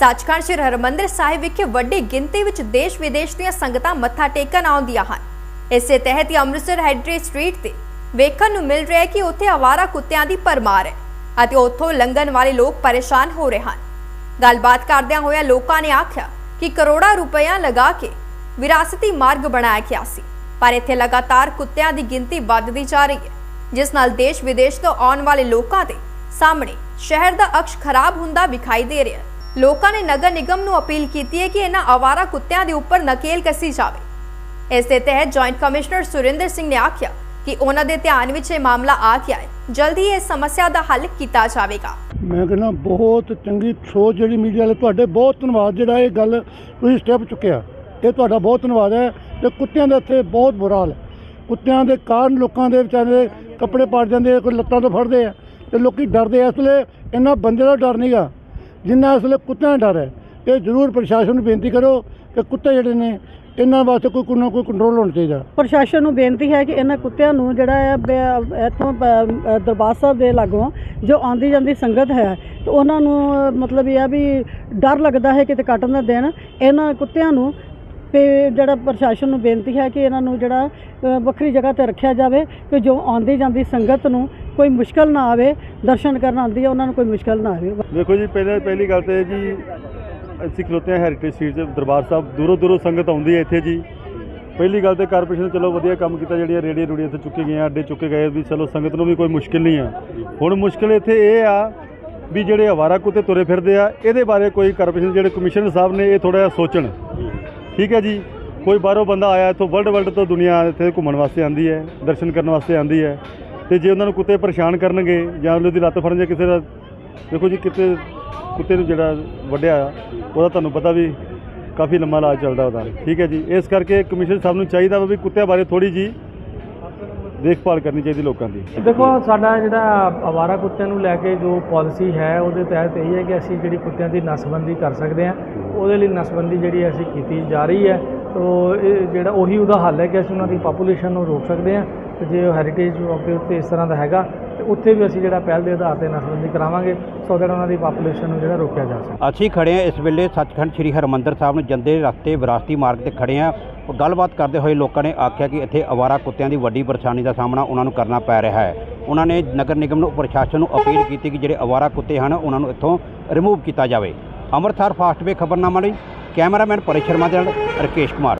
ਸੱਚਖੰਡ ਸ੍ਰੀ ਹਰਿਮੰਦਰ ਸਾਹਿਬ ਵਿਖੇ ਵੱਡੀ ਗਿਣਤੀ ਵਿੱਚ ਦੇਸ਼ ਵਿਦੇਸ਼ ਦੀਆਂ ਸੰਗਤਾਂ ਮੱਥਾ ਟੇਕਣ ਆਉਂਦੀਆਂ ਹਨ। ਇਸੇ ਤਹਿਤ ਹੀ ਅੰਮ੍ਰਿਤਸਰ ਹੈਰੀਟੇਜ ਸਟਰੀਟ ਤੇ ਵੇਖਣ ਨੂੰ ਮਿਲ ਰਿਹਾ ਹੈ ਕਿ ਉੱਥੇ ਆਵਾਰਾ ਕੁੱਤਿਆਂ ਦੀ ਭਰਮਾਰ ਹੈ ਅਤੇ ਉੱਥੋਂ ਲੰਘਣ ਵਾਲੇ ਲੋਕ ਪਰੇਸ਼ਾਨ ਹੋ ਰਹੇ ਹਨ। ਗੱਲਬਾਤ ਕਰਦਿਆਂ ਹੋਇਆ ਲੋਕਾਂ ਨੇ ਆਖਿਆ ਕਿ ਕਰੋੜਾਂ ਰੁਪਇਆ ਲਗਾ ਕੇ ਵਿਰਾਸਤੀ ਮਾਰਗ ਬਣਾਇਆ ਗਿਆ ਸੀ, ਪਰ ਇੱਥੇ ਲਗਾਤਾਰ ਕੁੱਤਿਆਂ ਦੀ ਗਿਣਤੀ ਵੱਧਦੀ ਜਾ ਰਹੀ ਹੈ, ਜਿਸ ਨਾਲ ਦੇਸ਼ ਵਿਦੇਸ਼ ਤੋਂ ਆਉਣ ਵਾਲੇ ਲੋਕਾਂ ਦੇ ਸਾਹਮਣੇ ਸ਼ਹਿਰ ਦਾ ਅਕਸ਼ ਖਰਾਬ ਹੁੰਦਾ ਵਿਖਾਈ ਦੇ ਰਿਹਾ ਹੈ। ਲੋਕਾਂ ਨੇ ਨਗਰ ਨਿਗਮ ਨੂੰ ਅਪੀਲ ਕੀਤੀ ਹੈ ਕਿ ਇਹਨਾਂ ਆਵਾਰਾ ਕੁੱਤਿਆਂ ਦੇ ਉੱਪਰ ਨਕੇਲ ਕੱਸੀ ਜਾਵੇ। ਇਸ ਦੇ ਤਹਿਤ ਜੁਆਇੰਟ ਕਮਿਸ਼ਨਰ ਸੁਰਿੰਦਰ ਸਿੰਘ ਨੇ ਆਖਿਆ ਕਿ ਉਹਨਾਂ ਦੇ ਧਿਆਨ ਵਿੱਚ ਇਹ ਮਾਮਲਾ ਆ ਗਿਆ ਹੈ। ਜਲਦੀ ਇਸ ਸਮੱਸਿਆ ਦਾ ਹੱਲ ਕੀਤਾ ਜਾਵੇਗਾ। ਮੈਂ ਕਹਿੰਦਾ ਬਹੁਤ ਚੰਗੀ ਸੋਚ ਜਿਹੜੀ ਮੀਡੀਆ ਵਾਲੇ ਤੁਹਾਡੇ, ਬਹੁਤ ਧੰਨਵਾਦ ਜਿਹੜਾ ਇਹ ਗੱਲ ਤੁਸੀਂ ਸਟੈਪ ਚੁੱਕਿਆ। ਇਹ ਤੁਹਾਡਾ ਬਹੁਤ ਧੰਨਵਾਦ ਹੈ ਤੇ ਕੁੱਤਿਆਂ ਦੇ ਇੱਥੇ ਬਹੁਤ ਬੁਰਾ ਹਾਲ ਹੈ। ਕੁੱਤਿਆਂ ਦੇ ਕਾਰਨ ਲੋਕਾਂ ਦੇ ਵਿਚਾਰੇ ਕੱਪੜੇ ਪਾੜ ਜਾਂਦੇ ਕੋਈ ਲੱਤਾਂ ਤੋਂ ਫੜਦੇ ਆ ਤੇ ਲੋਕੀ ਡਰਦੇ ਆ। ਇਸ ਲਈ ਇਹਨਾਂ ਬੰਦੇ ਦਾ ਡਰ ਨਹੀਂਗਾ ਜਿੰਨਾ ਇਸ ਵੇਲੇ ਕੁੱਤਿਆਂ ਦਾ ਡਰ ਹੈ, ਇਹ ਜ਼ਰੂਰ ਪ੍ਰਸ਼ਾਸਨ ਨੂੰ ਬੇਨਤੀ ਕਰੋ ਕਿ ਕੁੱਤੇ ਜਿਹੜੇ ਨੇ, ਇਹਨਾਂ ਵਾਸਤੇ ਕੋਈ ਕੋਈ ਨਾ ਕੋਈ ਕੰਟਰੋਲ ਹੋਣਾ ਚਾਹੀਦਾ। ਪ੍ਰਸ਼ਾਸਨ ਨੂੰ ਬੇਨਤੀ ਹੈ ਕਿ ਇਹਨਾਂ ਕੁੱਤਿਆਂ ਨੂੰ ਜਿਹੜਾ ਹੈ, ਬ- ਇੱਥੋਂ ਦਰਬਾਰ ਸਾਹਿਬ ਦੇ ਲਾਗੋਂ ਜੋ ਆਉਂਦੀ ਜਾਂਦੀ ਸੰਗਤ ਹੈ, ਤੇ ਉਹਨਾਂ ਨੂੰ, ਮਤਲਬ ਇਹ ਆ ਵੀ ਡਰ ਲੱਗਦਾ ਹੈ ਕਿਤੇ ਕੱਟਣ ਦਾ ਦੇਣ। ਇਹਨਾਂ ਕੁੱਤਿਆਂ ਨੂੰ ਤੇ ਜਿਹੜਾ ਪ੍ਰਸ਼ਾਸਨ ਨੂੰ ਬੇਨਤੀ ਹੈ ਕਿ ਇਹਨਾਂ ਨੂੰ ਜਿਹੜਾ ਵੱਖਰੀ ਜਗ੍ਹਾ ਤੇ ਰੱਖਿਆ ਜਾਵੇ, ਕਿ ਜੋ ਆਉਂਦੀ ਜਾਂਦੀ ਸੰਗਤ ਨੂੰ ਕੋਈ ਮੁਸ਼ਕਲ ਨਾ ਆਵੇ, ਦਰਸ਼ਨ ਕਰਨ ਆਉਂਦੀ ਹੈ ਉਹਨਾਂ ਨੂੰ ਕੋਈ ਮੁਸ਼ਕਲ ਨਾ ਆਵੇ। ਦੇਖੋ ਜੀ, ਪਹਿਲੇ ਪਹਿਲੀ ਗੱਲ ਤੇ ਜੀ, ਅਸੀਂ ਖਲੋਤੇ ਹਾਂ ਹੈਰੀਟੇਜ ਸਟਰੀਟ 'ਚ ਦਰਬਾਰ ਸਾਹਿਬ, ਦੂਰੋਂ ਦੂਰੋਂ ਸੰਗਤ ਆਉਂਦੀ ਹੈ ਇੱਥੇ ਜੀ। ਪਹਿਲੀ ਗੱਲ ਤੇ ਕਾਰਪੋਰੇਸ਼ਨ ਨੇ ਚਲੋ ਵਧੀਆ ਕੰਮ ਕੀਤਾ, ਜਿਹੜੀਆਂ ਰੇੜੀਆਂ ਰੂੜੀਆਂ ਇੱਥੇ ਚੁੱਕੇ ਗਏ ਅੱਡੇ ਚੁੱਕੇ ਗਏ, ਵੀ ਚਲੋ ਸੰਗਤ ਨੂੰ ਵੀ ਕੋਈ ਮੁਸ਼ਕਿਲ ਨਹੀਂ ਆ। ਹੁਣ ਮੁਸ਼ਕਿਲ ਇੱਥੇ ਇਹ ਆ ਵੀ ਜਿਹੜੇ ਹਵਾਰਾ ਕੁੱਤੇ ਤੁਰੇ ਫਿਰਦੇ ਆ, ਇਹਦੇ ਬਾਰੇ ਕੋਈ ਕਾਰਪੋਰੇਸ਼ਨ ਜਿਹੜੇ ਕਮਿਸ਼ਨਰ ਸਾਹਿਬ ਨੇ, ਇਹ ਥੋੜਾ ਜਿਹਾ ਸੋਚਣ। ਠੀਕ ਹੈ ਜੀ? ਕੋਈ ਬਾਹਰੋਂ ਬੰਦਾ ਆਇਆ, ਇੱਥੋਂ ਵਰਲਡ ਵਰਲਡ ਤੋਂ ਦੁਨੀਆ ਇੱਥੇ ਘੁੰਮਣ ਵਾਸਤੇ ਆਂਦੀ ਹੈ, ਦਰਸ਼ਨ ਕਰਨ ਵਾਸਤੇ ਆਂਦੀ ਹੈ। ਤੇ ਜੇ ਉਹਨਾਂ ਨੂੰ ਕੁੱਤੇ ਪਰੇਸ਼ਾਨ ਕਰਨਗੇ ਜਾਂ ਉਹਦੀ ਲੱਤ ਫੜਨ ਜਾਂ ਕਿਸੇ ਦਾ, ਦੇਖੋ ਜੀ ਕਿਤੇ ਕੁੱਤੇ ਨੂੰ ਜਿਹੜਾ ਵੱਢਿਆ ਉਹਦਾ ਤੁਹਾਨੂੰ ਪਤਾ ਵੀ ਕਾਫੀ ਲੰਮਾ ਇਲਾਜ ਚੱਲਦਾ ਉਹਦਾ। ਠੀਕ ਹੈ ਜੀ, ਇਸ ਕਰਕੇ ਕਮਿਸ਼ਨਰ ਸਾਹਿਬ ਨੂੰ ਚਾਹੀਦਾ ਵਾ ਵੀ ਕੁੱਤਿਆਂ ਬਾਰੇ ਥੋੜੀ ਜੀ ਦੇਖਭਾਲ ਕਰਨੀ ਚਾਹੀਦੀ ਲੋਕਾਂ ਦੀ। ਦੇਖੋ, ਸਾਡਾ ਜਿਹੜਾ ਆਵਾਰਾ ਕੁੱਤਿਆਂ ਨੂੰ ਲੈ ਕੇ ਜੋ ਪਾਲਿਸੀ ਹੈ, ਉਹਦੇ ਤਹਿਤ ਇਹ ਹੈ ਕਿ ਅਸੀਂ ਜਿਹੜੀ ਕੁੱਤਿਆਂ ਦੀ ਨਸਬੰਦੀ ਕਰ ਸਕਦੇ ਹਾਂ। ਉਹਦੇ ਲਈ ਨਸਬੰਦੀ ਜਿਹੜੀ ਅਸੀਂ ਕੀਤੀ ਜਾ ਰਹੀ ਹੈ। ਤੋ ਇਹ ਜਿਹੜਾ ਉਹੀ ਉਹਦਾ ਹੱਲ ਹੈ ਕਿ ਅਸੀਂ ਉਹਨਾਂ ਦੀ ਪਾਪੂਲੇਸ਼ਨ ਨੂੰ ਰੋਕ ਸਕਦੇ ਹਾਂ। ਤੇ ਜੇ ਹੈਰੀਟੇਜ ਦੇ ਉੱਤੇ ਇਸ ਤਰ੍ਹਾਂ ਦਾ ਹੈਗਾ, ਤੇ ਉੱਥੇ ਵੀ ਅਸੀਂ ਜਿਹੜਾ ਪਹਿਲ ਦੇ ਆਧਾਰ ਤੇ ਨਸਬੰਦੀ ਕਰਾਵਾਂਗੇ, ਸੋ that ਉਹਨਾਂ ਦੀ ਪਾਪੂਲੇਸ਼ਨ ਨੂੰ ਜਿਹੜਾ ਰੋਕਿਆ ਜਾ ਸਕੇ। ਅਸੀਂ ਖੜੇ ਹਾਂ ਇਸ ਵੇਲੇ ਸੱਚਖੰਡ ਸ੍ਰੀ ਹਰਿਮੰਦਰ ਸਾਹਿਬ ਨੂੰ ਜਾਂਦੇ ਰਸਤੇ ਵਿਰਾਸਤੀ ਮਾਰਗ ਤੇ ਖੜੇ ਹਾਂ। ਗੱਲਬਾਤ ਕਰਦੇ ਹੋਏ ਲੋਕਾਂ ਨੇ ਆਖਿਆ ਕਿ ਇੱਥੇ ਅਵਾਰਾ ਕੁੱਤਿਆਂ ਦੀ ਵੱਡੀ ਪਰੇਸ਼ਾਨੀ ਦਾ ਸਾਹਮਣਾ ਉਹਨਾਂ ਨੂੰ ਕਰਨਾ ਪੈ ਰਿਹਾ ਹੈ। ਉਹਨਾਂ ਨੇ ਨਗਰ ਨਿਗਮ ਨੂੰ ਪ੍ਰਸ਼ਾਸਨ ਨੂੰ ਅਪੀਲ ਕੀਤੀ ਕਿ ਜਿਹੜੇ ਅਵਾਰਾ ਕੁੱਤੇ ਹਨ, ਉਹਨਾਂ ਨੂੰ ਇੱਥੋਂ ਰਿਮੂਵ ਕੀਤਾ ਜਾਵੇ। ਅੰਮ੍ਰਿਤਸਰ ਫਾਸਟ ਖਬਰਨਾਮਾ ਲਈ ਕੈਮਰਾਮੈਨ ਪਰੇ ਸ਼ਰਮਾ ਦੇ ਨਾਲ ਰਕੇਸ਼ ਕੁਮਾਰ।